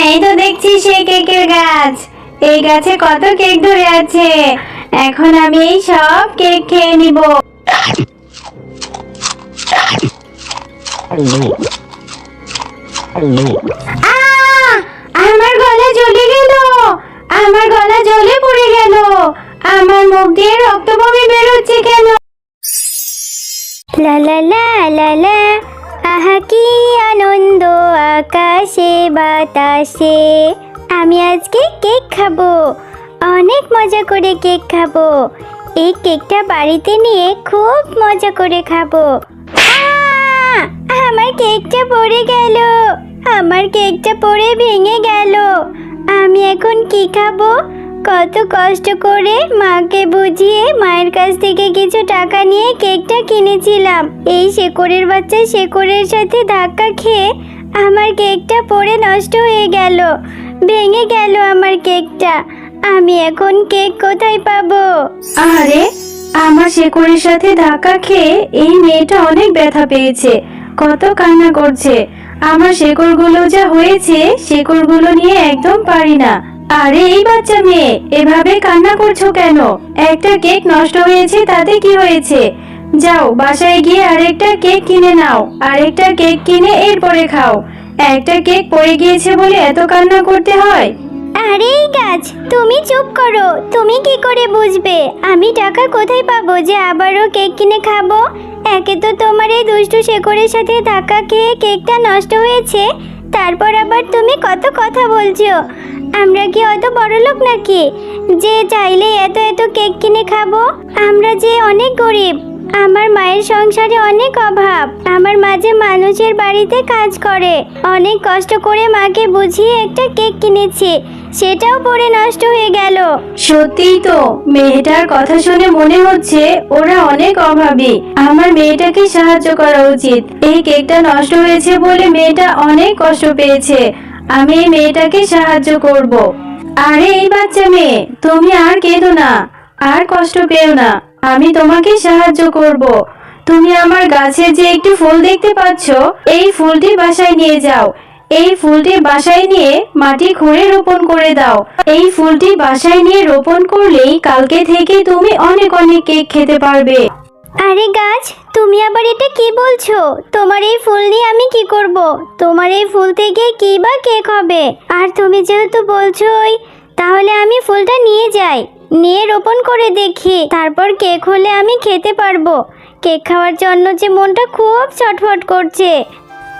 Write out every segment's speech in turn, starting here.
এই তো দেখছি সেই কেকের গাছ। এই গাছে কত কেক ধরে আছে। এখন আমি এই সব কেক খেয়ে নিব। আমার গলা জ্বলে গেল। আমার গলা জ্বলে পড়ে গেল। আমার মুখ দিয়ে রক্ত বমি বেরোচ্ছে কেন? লা লা লা লা লা। আহা কি আনন্দ আকাশে, বাতাসে। আমি আজকে কেক খাব। অনেক মজা করে কেক খাব। এই কেকটা বাড়িতে নিয়ে খুব মজা করে খাব। আমার কেকটা পড়ে গেল। আমার কেকটা পড়ে ভেঙে গেল। আমি এখন কি খাব? কত কষ্ট করে মাকে বুঝিয়ে মায়ের কাছ থেকে কিছু টাকা নিয়ে কেকটা কিনেছিলাম। এই শেকড়ের বাচ্চা শেকড়ের সাথে ধাক্কা খেয়ে আমার কেকটা পড়ে নষ্ট হয়ে গেল, ভেঙে গেল আমার কেকটা। আমি এখন কেক কোথায় পাবো? আরে আমার শেকড়ের সাথে ধাক্কা খেয়ে এই মেয়েটা অনেক ব্যথা পেয়েছে, কত কান্না করছে। আমার শেকড়গুলো যা হয়েছে, শেকড়গুলো নিয়ে একদম পারি না। আরে, এই বাচ্চা মেয়ে, এভাবে কান্না করছ কেন? একটা কেক নষ্ট হয়েছে, তাতে কি হয়েছে? যাও, বাসায় গিয়ে আরেকটা কেক কিনে নাও, আরেকটা কেক কিনে এরপরে খাও। একটা কেক পড়ে গিয়েছে বলে এত কান্না করতে হয়? আরে, এই গাছ, তুমি চুপ করো। তুমি কি করে বুঝবে? আমি টাকা কোথায় পাবো যে আবারও কেক কিনে খাব? একে তো তোমার এই দুষ্টু শেকড়ের সাথে ধাক্কা খেয়ে কেকটা নষ্ট হয়েছে। তারপর আবার তুমি কত কথা বলছো? আমরা কি অত বড় লোক নাকি? যে চাইলে এত এত কেক কিনে খাব? আমরা যে অনেক গরিব। আমার মায়ের সংসারে অনেক অভাব। আমার মাঝে মানুষের বাড়িতে কাজ করে, অনেক কষ্ট করে মাকে বুঝিয়ে একটা কেক কিনেছি, সেটাও পরে নষ্ট হয়ে গেল। সত্যিই তো, মেয়েটার কথা শুনে মনে হচ্ছে ওরা অনেক অভাবী। আমার মেয়েটাকে সাহায্য করা উচিত। এই কেকটা নষ্ট হয়েছে বলে মেয়েটা অনেক কষ্ট পেয়েছে। আমি এই মেয়েটাকে সাহায্য করব। আরে, এই বাচ্চা মেয়ে, তুমি আর কেঁদো না। আর কষ্ট পেও না। আমি তোমাকে সাহায্য করব। তুমি আমার গাছে যে একটি ফুল দেখতে পাচ্ছ, এই ফুলটি বাসায় নিয়ে যাও। এই ফুলটি বাসায় নিয়ে মাটি খুঁড়ে রোপণ করে দাও। এই ফুলটি বাসায় নিয়ে রোপণ করলেই কালকে থেকে তুমি অনেক অনেক কেক খেতে পারবে। আরে গাছ, তুমি আবার এটা কি বলছো? তোমার এই ফুল নিয়ে আমি কি করব? তোমার এই ফুল থেকে কি বা কেক হবে? আর তুমি যেহেতু বলছোই, তাহলে আমি ফুলটা নিয়ে যাই। নিয়ে রোপণ করে দেখি, তারপর কেক হলে আমি খেতে পারব। কেক খাওয়ার জন্য যে মনটা খুব ছটফট করছে।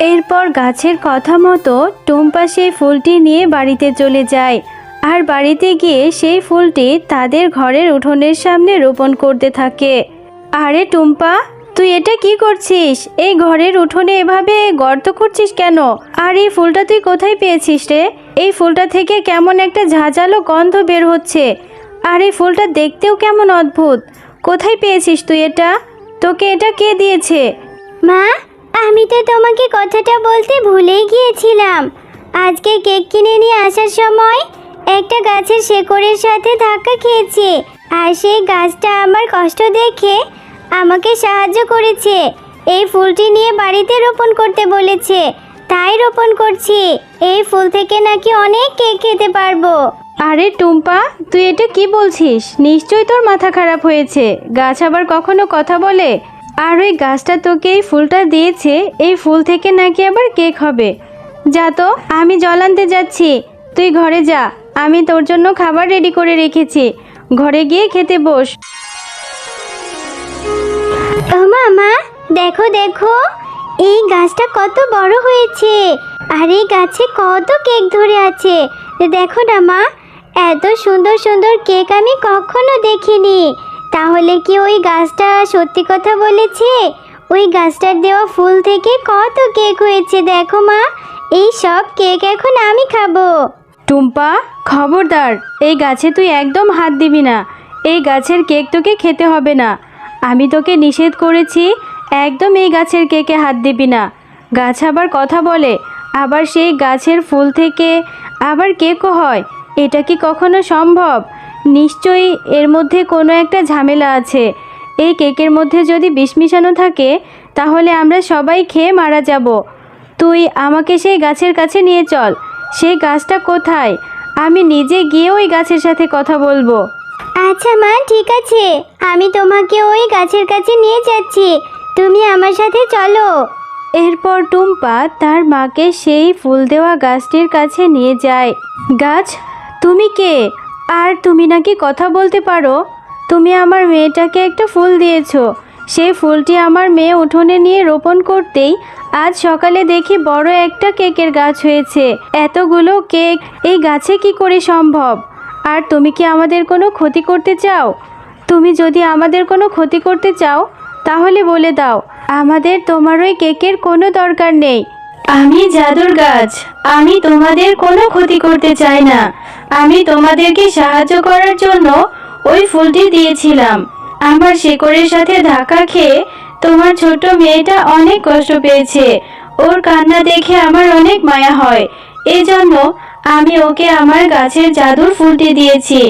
এরপর গাছের কথা মতো টুম্পা সেই ফুলটি নিয়ে বাড়িতে চলে যায়। আর বাড়িতে গিয়ে সেই ফুলটি তাদের ঘরের উঠোনের সামনে রোপণ করতে থাকে। আরে টুম্পা, তুই এটা কি করছিস? এই ঘরের উঠোনে এভাবে গর্ত করছিস কেন? আর এই ফুলটা তুই কোথায় পেয়েছিস রে? এই ফুলটা থেকে কেমন একটা ঝাঁঝালো গন্ধ বের হচ্ছে। আর এই ফুলটা দেখতেও কেমন অদ্ভুত। কোথায় পেয়েছিস তুই এটা? তোকে এটা কে দিয়েছে? মা, আমি তো তোমাকে কথাটা বলতে ভুলেই গিয়েছিলাম। আজকে কেক কিনে নিয়ে আসার সময় একটা গাছের শেকড়ের সাথে ধাক্কা খেয়েছে। আর সেই গাছটা আমার কষ্ট দেখে আমাকে সাহায্য করেছে। এই ফুলটি নিয়ে বাড়িতে রোপণ করতে বলেছে। তাই রোপণ করছি। এই ফুল থেকে নাকি অনেক কেক খেতে পারব। আরে টুম্পা, তুই এটা কি বলছিস? নিশ্চয়ই তোর মাথা খারাপ হয়েছে। গাছ আবার কখনো কথা বলে? আর ওই গাছটা তোকে এই ফুলটা দিয়েছে, এই ফুল থেকে নাকি আবার কেক হবে? যা তো, আমি জল আনতে যাচ্ছি। তুই ঘরে যা, আমি তোর জন্য খাবার রেডি করে রেখেছি। ঘরে গিয়ে খেতে বস। মামা, দেখো দেখো, এই গাছটা কত বড় হয়েছে। আর এই গাছে কত কেক ধরে আছে। দেখো না মা এত সুন্দর সুন্দর কেক আমি কখনো দেখিনি। তাহলে কি ওই গাছটা সত্যি কথা বলেছে? ওই গাছটার দেওয়া ফুল থেকে কত কেক হয়েছে দেখো মা। এই সব কেক এখন আমি খাব। টুম্পা, খবরদার, এই গাছে তুই একদম হাত দিবি না। এই গাছের কেক তোকে খেতে হবে না। আমি তোকে নিষেধ করেছি, একদম এই গাছের কেকে হাত দিবি না। গাছ আবার কথা বলে, আবার সেই গাছের ফুল থেকে আবার কেকও হয়। এটা কি কখনো সম্ভব? নিশ্চয়ই এর মধ্যে কোনো একটা ঝামেলা আছে। এই কেকের মধ্যে যদি বিষ মিশানো থাকে তাহলে আমরা সবাই খেয়ে মারা যাব। তুই আমাকে সেই গাছের কাছে নিয়ে চল। সেই গাছটা কোথায়? আমি নিজে গিয়ে ওই গাছের সাথে কথা বলব। আচ্ছা মা ঠিক আছে। আমি তোমাকে ওই গাছের কাছে নিয়ে যাচ্ছি। তুমি আমার সাথে চলো। এরপর টুম্পা তার মাকে সেই ফুল দেওয়া গাছটির কাছে নিয়ে যায়। গাছ তুমি কে? আর তুমি নাকি কথা বলতে পারো? তুমি আমার মেয়েটাকে একটা ফুল দিয়েছ। সেই ফুলটি আমার মেয়ে উঠোনে নিয়ে রোপণ করতেই আজ সকালে দেখি বড় একটা কেকের গাছ হয়েছে। এতগুলো কেক, এই গাছে কি করে সম্ভব? আর তুমি কি আমাদের কোনো ক্ষতি করতে চাও? তুমি যদি আমাদের কোনো ক্ষতি করতে চাও, তাহলে বলে দাও। আমাদের তোমার ওই কেকের কোনো দরকার নেই। আমি জাদুর গাছ। আমি তোমাদের কোনো ক্ষতি করতে চাই না। আমি তোমাদেরকে সাহায্য করার জন্য ওই ফুলটি দিয়েছিলাম। আমার শেকড়ের সাথে ধাক্কা খেয়ে তোমার ছোট মেয়েটা অনেক কষ্ট পেয়েছে। ওর কান্না দেখে আমার অনেক মায়া হয়। এই জন্য আমি ওকে আমার গাছের জাদুর ফুলটি দিয়েছি।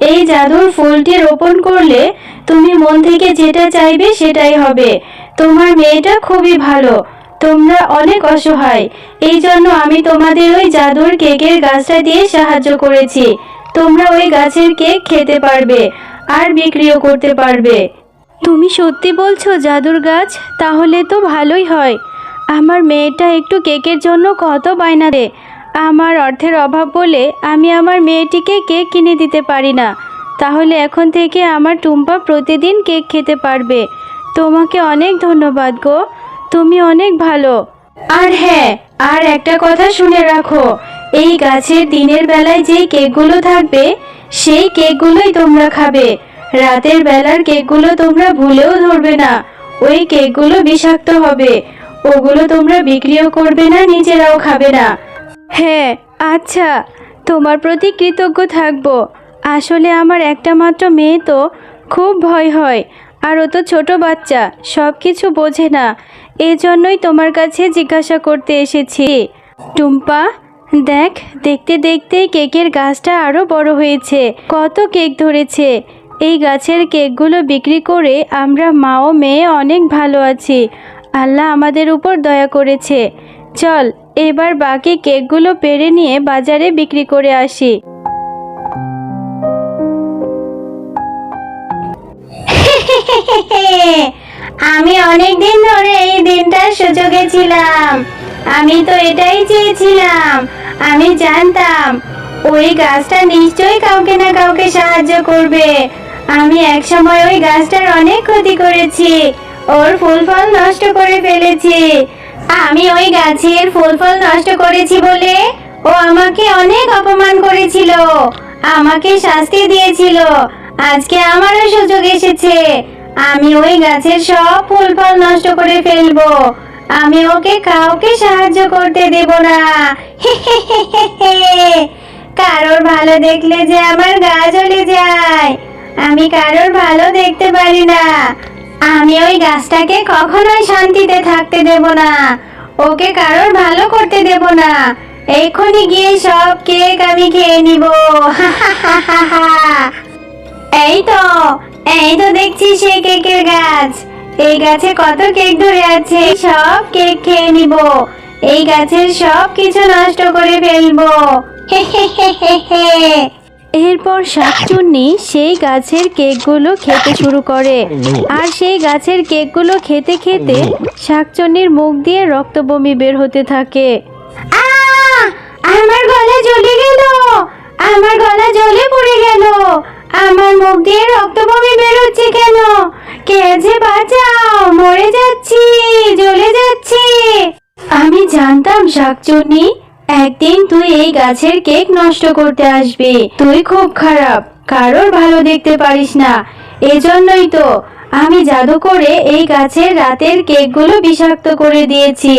এই জাদুর ফুলটি রোপণ করলে তুমি মন থেকে যেটা চাইবে সেটাই হবে। তোমার মেয়েটা খুবই ভালো। তোমরা অনেক অসহায়। এই জন্য আমি তোমাদের ওই জাদুর কেকের গাছটা দিয়ে সাহায্য করেছি। তোমরা ওই গাছের কেক খেতে পারবে আর বিক্রিও করতে পারবে। তুমি সত্যি বলছো জাদুর গাছ? তাহলে তো ভালোই হয়। আমার মেয়েটা একটু কেকের জন্য কত বায়না রে আমার অর্থের অভাব বলে আমি আমার মেয়েটিকে কেক কিনে দিতে পারি না। তাহলে এখন থেকে আমার টুম্পা প্রতিদিন কেক খেতে পারবে। তোমাকে অনেক ধন্যবাদ গো। তুমি অনেক ভালো। আর হ্যাঁ আর একটা কথা শুনে রাখো, এই গাছের দিনের বেলায় যে কেকগুলো থাকবে, সেই কেকগুলোই তোমরা খাবে। রাতের বেলার কেকগুলো তোমরা ভুলেও ধরবে না, ওই কেকগুলো বিষাক্ত হবে। ওগুলো তোমরা বিক্রিও করবে না, নিজেরাও খাবে না। হ্যাঁ আচ্ছা তোমার প্রতি কৃতজ্ঞ থাকব। আসলে আমার একটা মাত্র মেয়ে তো, খুব ভয় হয়, আর ও তো ছোট বাচ্চা সব কিছু বোঝে না। এই জন্যই তোমার কাছে জিজ্ঞাসা করতে এসেছি। টুম্পা, দেখ, দেখতে দেখতে কেকের গাছটা আরও বড় হয়েছে। কত কেক ধরেছে। এই গাছের কেকগুলো বিক্রি করে আমরা মা ও মেয়ে অনেক ভালো আছি। আল্লাহ আমাদের উপর দয়া করেছে। চল, এবার বাকি কেকগুলো পেরে নিয়ে বাজারে বিক্রি করে আসি। আমি অনেক দিন ধরে এই দিনটার সুযোগে ছিলাম। আমি তো এটাই চেয়েছিলাম। আমি জানতাম, ওই গাছটা নিশ্চয়ই কাউকে না কাউকে সাহায্য করবে। আমি এক সময় ওই গাছটার অনেক ক্ষতি করেছি। ওর ফুল ফল নষ্ট করে ফেলেছি। আমি ওই গাছের ফুল ফল নষ্ট করেছি বলে ও আমাকে অনেক অপমান করেছিল। আমাকে শাস্তি দিয়েছিল। আজকে আমারও সুযোগ এসেছে। আমি ওই গাছের সব ফুল ফল নষ্ট করে ফেলব। আমি ওকে কাউকে সাহায্য করতে দেব না। কারোর ভালো দেখলে যে আমার গা জ্বলে যায়, আমি কারোর ভালো দেখতে পারি না। আমি ওই গাছটাকে কখনোই শান্তিতে থাকতে দেব না, ওকে কারোর ভালো করতে দেব না। এক্ষুনি গিয়ে সব কেক আমি খেয়ে নিব। এই তো এই তো দেখছি সেই কেকের গাছ। এই গাছে কত কেক ধরে আছে সব কেক খেয়ে নিব। এই গাছের সব কিছু নষ্ট করে ফেলব। এরপর শাকচুন্নি সেই গাছের কেকগুলো খেতে শুরু করে। আর সেই গাছের কেকগুলো খেতে খেতে শাকচুন্নির মুখ দিয়ে রক্ত বমি বের হতে থাকে! আমার গলা জ্বলে গেল। আমার গলা জ্বলে পড়ে গেল। আমার মুখ দিয়ে রক্ত বমি বেরোচ্ছে কেন? কে যে বাঁচাও? মরে যাচ্ছি, জ্বলে যাচ্ছি। আমি জানতাম শাকচুন্নি একদিন তুই এই গাছের কেক নষ্ট করতে আসবি। তুই খুব খারাপ, কারোর ভালো দেখতে পারিস না। এজন্যই তো আমি জাদু করে এই গাছের রাতের কেকগুলো বিষাক্ত করে দিয়েছি।